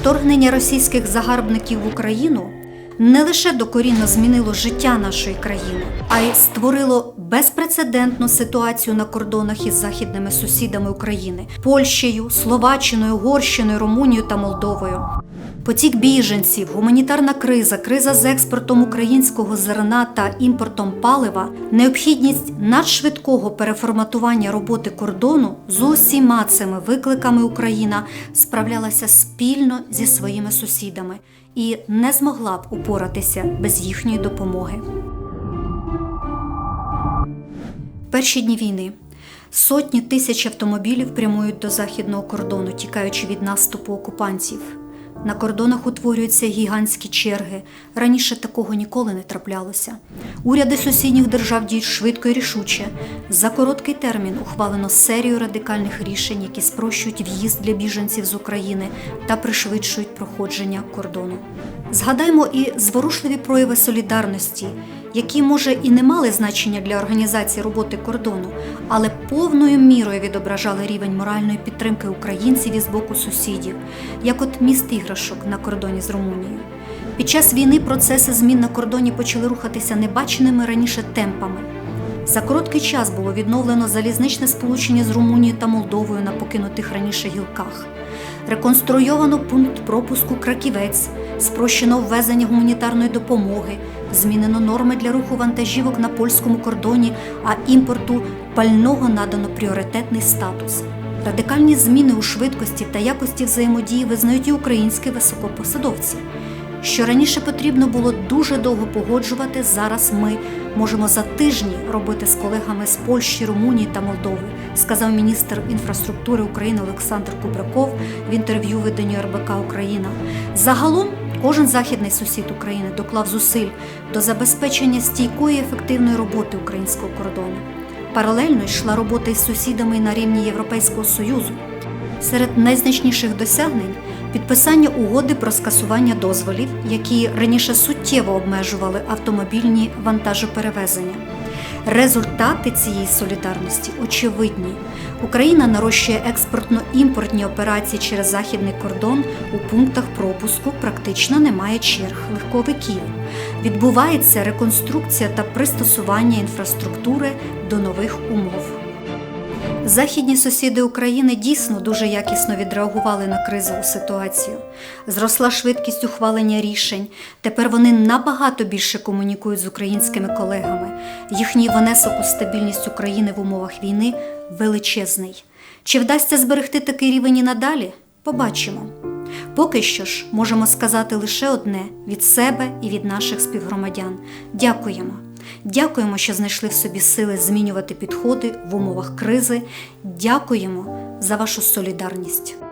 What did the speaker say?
Вторгнення російських загарбників в Україну не лише докорінно змінило життя нашої країни, а й створило безпрецедентну ситуацію на кордонах із західними сусідами України Польщею, Словаччиною, Угорщиною, Румунією та Молдовою. Потік біженців, гуманітарна криза, криза з експортом українського зерна та імпортом палива, необхідність надшвидкого переформатування роботи кордону з усіма цими викликами Україна справлялася спільно зі своїми сусідами і не змогла б упоратися без їхньої допомоги. Перші дні війни сотні тисяч автомобілів прямують до західного кордону, тікаючи від наступу окупантів. На кордонах утворюються гігантські черги. Раніше такого ніколи не траплялося. Уряди сусідніх держав діють швидко і рішуче. За короткий термін ухвалено серію радикальних рішень, які спрощують в'їзд для біженців з України та пришвидшують проходження кордону. Згадаймо і зворушливі прояви солідарності, які, може, і не мали значення для організації роботи кордону, але повною мірою відображали рівень моральної підтримки українців із боку сусідів, як от міст іграшок на кордоні з Румунією. Під час війни процеси змін на кордоні почали рухатися небаченими раніше темпами. За короткий час було відновлено залізничне сполучення з Румунією та Молдовою на покинутих раніше гілках. Реконструйовано пункт пропуску Краківець, спрощено ввезення гуманітарної допомоги, змінено норми для руху вантажівок на польському кордоні, а імпорту пального надано пріоритетний статус. Радикальні зміни у швидкості та якості взаємодії визнають і українські високопосадовці. Що раніше потрібно було дуже довго погоджувати, зараз ми можемо за тижні робити з колегами з Польщі, Румунії та Молдови, сказав міністр інфраструктури України Олександр Кубраков в інтерв'ю виданню РБК Україна. Загалом кожен західний сусід України доклав зусиль до забезпечення стійкої ефективної роботи українського кордону. Паралельно йшла робота із сусідами на рівні Європейського Союзу. Серед найзначніших досягнень підписання угоди про скасування дозволів, які раніше суттєво обмежували автомобільні вантажоперевезення. Результати цієї солідарності очевидні. Україна нарощує експортно-імпортні операції через західний кордон у пунктах пропуску практично немає черг легковиків. Відбувається реконструкція та пристосування інфраструктури до нових умов. Західні сусіди України дійсно дуже якісно відреагували на кризову ситуацію. Зросла швидкість ухвалення рішень. Тепер вони набагато більше комунікують з українськими колегами. Їхній внесок у стабільність України в умовах війни величезний. Чи вдасться зберегти такий рівень і надалі? Побачимо. Поки що ж можемо сказати лише одне від себе і від наших співгромадян. Дякуємо. Дякуємо, що знайшли в собі сили змінювати підходи в умовах кризи. Дякуємо за вашу солідарність.